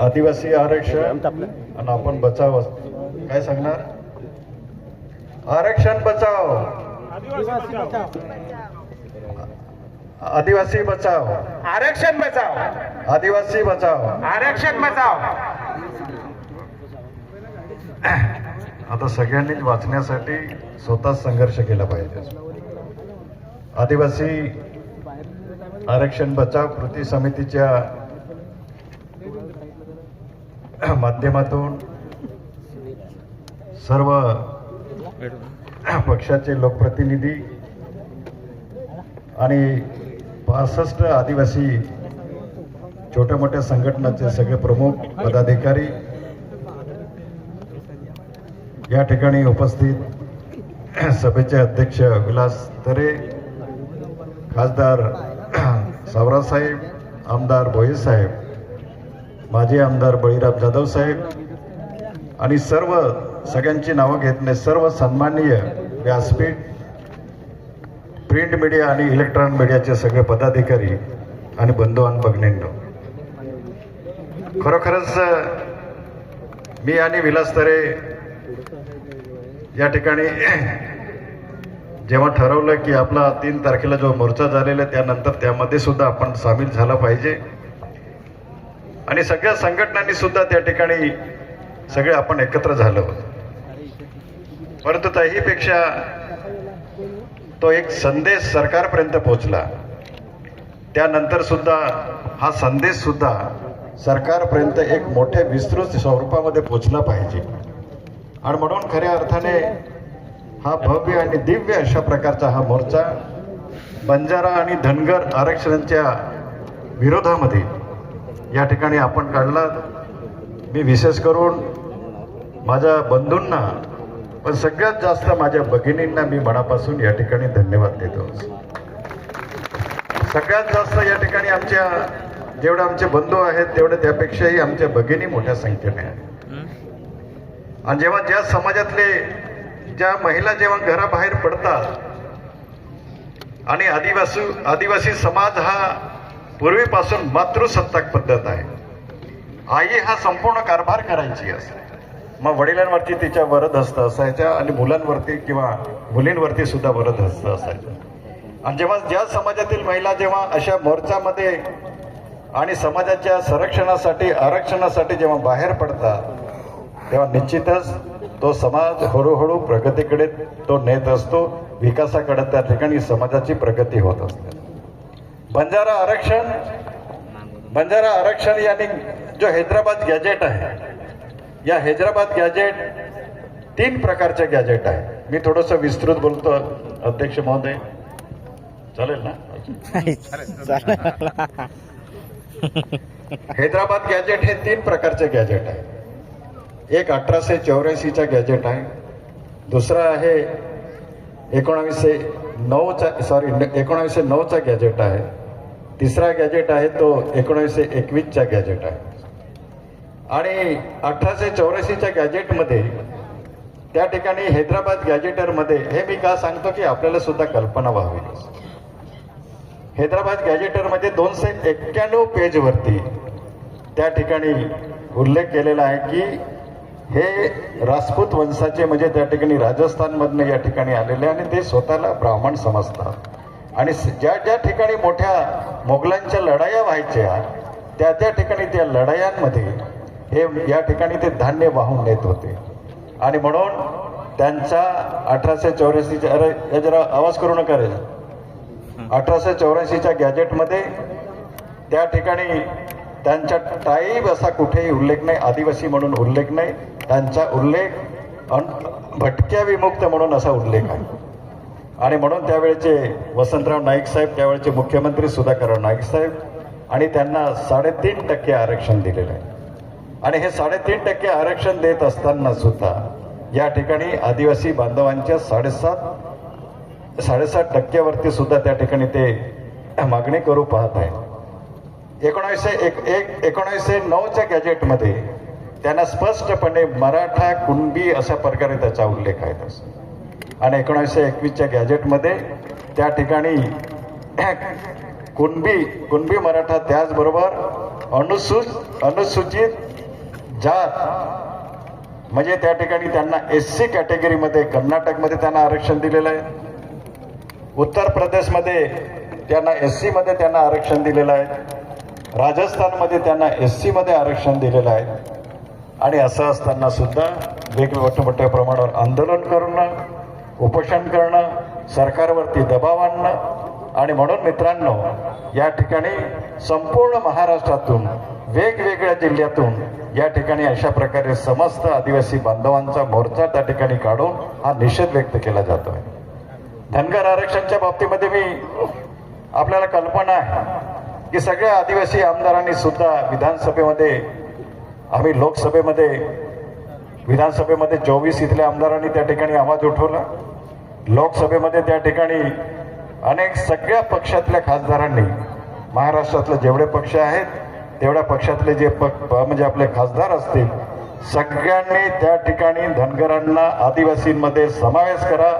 आदिवासी आरक्षण आणि आपण बचाव काय सांगणार? आरक्षण बचाव. आदिवासी बचाव. आरक्षण बचाव. आदिवासी बचाव. आरक्षण बचाव. आता सगळ्यांनीच वाचण्यासाठी स्वतः संघर्ष केला पाहिजे. आदिवासी आरक्षण बचाव कृती समितीच्या माध्यमातून सर्व पक्षाचे लोकप्रतिनिधी आणि पासष्ट आदिवासी छोट्या मोठ्या संघटनाचे सगळे प्रमुख पदाधिकारी या ठिकाणी उपस्थित सभेचे अध्यक्ष विलास तरे खासदार सावरासाहेब आमदार भोये साहेब माजी आमदार बळीराम जाधव साहेब आणि सर्व सगळ्यांची नावं घेतले सर्व सन्माननीय व्यासपीठ प्रिंट मीडिया आणि इलेक्ट्रॉनिक मीडियाचे सगळे पदाधिकारी आणि बंधू आणि भगिनींनो. खरोखरच मी आणि विलास तरे या ठिकाणी जेव्हा ठरवलं की आपला तीन तारखेला जो मोर्चा झालेला त्यानंतर त्यामध्ये सुद्धा आपण सामील झाला पाहिजे. आणि सगळ्या संघटनांनी सुद्धा त्या ठिकाणी सगळे आपण एकत्र झालो परंतु त्याहीपेक्षा तो एक संदेश सरकारपर्यंत पोहोचला. त्यानंतर सुद्धा हा संदेश सुद्धा सरकारपर्यंत एक मोठ्या विस्तृत स्वरूपामध्ये पोहोचला पाहिजे. आणि म्हणून खऱ्या अर्थाने हा भव्य आणि दिव्य अशा प्रकारचा हा मोर्चा बंजारा आणि धनगर आरक्षणांच्या विरोधामध्ये या ठिकाणी आपण काढला. मी विशेष करून माझ्या बंधूंना पण सगळ्यात जास्त माझ्या भगिनींना मी मनापासून या ठिकाणी धन्यवाद देतो. सगळ्यात जास्त या ठिकाणी आमच्या जेवढे आमचे बंधू आहेत तेवढे त्यापेक्षाही आमच्या भगिनी मोठ्या संख्येने आहेत. आणि जेव्हा ज्या समाजातले ज्या महिला जेव्हा घराबाहेर पडतात आणि आदिवासी आदिवासी समाज हा पूर्वीपासून मातृसत्ताक पद्धत आहे. आई हा संपूर्ण कारभार करायची असते. मग वडिलांवरती तिच्या वरद हस्त असायच्या आणि मुलांवरती किंवा मुलींवरती सुद्धा वरद हस्त असायचं आणि जेव्हा ज्या समाजातील महिला जेव्हा अशा मोर्चामध्ये आणि समाजाच्या संरक्षणासाठी आरक्षणासाठी जेव्हा बाहेर पडतात तेव्हा निश्चितच तो समाज हळूहळू प्रगतीकडे तो नेत असतो विकासाकडे त्या ठिकाणी समाजाची प्रगती होत असते. बंजारा आरक्षण बंजारा आरक्षण यानी जो हैदराबाद गॅजेट आहे या हैदराबाद गॅजेट तीन प्रकारचे गॅजेट आहे. मी थोडंसं विस्तृत बोलतो अध्यक्ष महोदय. चालेल ना? हैदराबाद गॅजेट हे तीन प्रकारचे गॅजेट आहे. एक अठराशे चौऱ्याऐंशीचा गॅजेट आहे. दुसरा आहे एकोणावीसशे नऊचा सॉरी एकोणावीसशे नऊचा गॅजेट आहे. तिसरा गॅजेट आहे तो एकोणावीसशे एकवीसचा गॅजेट आहे. आणि अठराशे चौऱ्याऐंशीच्या गॅजेटमध्ये त्या ठिकाणी हैदराबाद गॅजेटरमध्ये हे मी का सांगतो की आपल्याला सुद्धा कल्पना व्हावी. हैदराबाद गॅजेटरमध्ये दोनशे एक्क्याण्णव पेजवरती त्या ठिकाणी उल्लेख केलेला आहे की हे राजपूत वंशाचे म्हणजे त्या ठिकाणी राजस्थानमधनं या ठिकाणी आलेले आणि ते स्वतःला ब्राह्मण समजतात. आणि ज्या ज्या ठिकाणी मोठ्या मोगलांच्या लढाया व्हायच्या त्या त्या ठिकाणी त्या लढायांमध्ये हे या ठिकाणी ते धान्य वाहून नेत होते. आणि म्हणून त्यांचा अठराशे चौऱ्याऐंशीच्या अरे जरा आवाज करू नका रे. अठराशे चौऱ्याऐंशीच्या गॅजेटमध्ये त्या ठिकाणी त्यांच्या टाईब असा कुठेही उल्लेख नाही आदिवासी म्हणून उल्लेख नाही त्यांचा उल्लेख भटक्या विमुक्त म्हणून असा उल्लेख आहे. आणि म्हणून त्यावेळेचे वसंतराव नाईक साहेब त्यावेळेचे मुख्यमंत्री सुधाकरराव नाईक साहेब आणि त्यांना साडेतीन टक्के आरक्षण दिलेलं आहे. आणि हे साडेतीन टक्के आरक्षण देत असताना सुद्धा या ठिकाणी आदिवासी बांधवांच्या साडेसात साडेसात टक्क्यावरती सुद्धा त्या ठिकाणी ते मागणी करू पाहत आहे एकोणावीसशे एक एक एकोणावीसशे नऊच्या गॅजेटमध्ये त्यांना स्पष्टपणे मराठा कुणबी अशा प्रकारे त्याचा उल्लेख आहे. तसं आणि एकोणीसशे एकवीसच्या गॅजेटमध्ये त्या ठिकाणी कुणबी कुणबी मराठा त्याचबरोबर अनुसूच अनुसूचित जात म्हणजे त्या ठिकाणी त्यांना एस सी कॅटेगरीमध्ये कर्नाटकमध्ये त्यांना आरक्षण दिलेलं आहे. उत्तर प्रदेशमध्ये त्यांना एस सीमध्ये त्यांना आरक्षण दिलेलं आहे. राजस्थानमध्ये त्यांना एस सीमध्ये आरक्षण दिलेलं आहे. आणि असं असताना सुद्धा वेगवेगळ्या मोठ्या प्रमाणावर आंदोलन करणं उपोषण करणं सरकारवरती दबाव आणणं आणि म्हणून मित्रांनो या ठिकाणी संपूर्ण महाराष्ट्रातून वेगवेगळ्या जिल्ह्यातून या ठिकाणी अशा प्रकारे समस्त आदिवासी बांधवांचा मोर्चा त्या ठिकाणी काढून हा निषेध व्यक्त केला जातो आहे धनगर आरक्षणच्या बाबतीमध्ये मी आपल्याला कल्पना आहे. की सगळ्या आदिवासी आमदारांनी सुद्धा विधानसभेमध्ये आम्ही लोकसभेमध्ये विधानसभेमध्ये चोवीस इथल्या आमदारांनी त्या ठिकाणी आवाज उठवला. लोकसभेमध्ये त्या ठिकाणी अनेक सगळ्या पक्षातल्या खासदारांनी महाराष्ट्रातले जेवढे पक्ष आहेत तेवढ्या पक्षातले जे पक म्हणजे आपले खासदार असतील सगळ्यांनी त्या ठिकाणी धनगरांना आदिवासींमध्ये समावेश करा.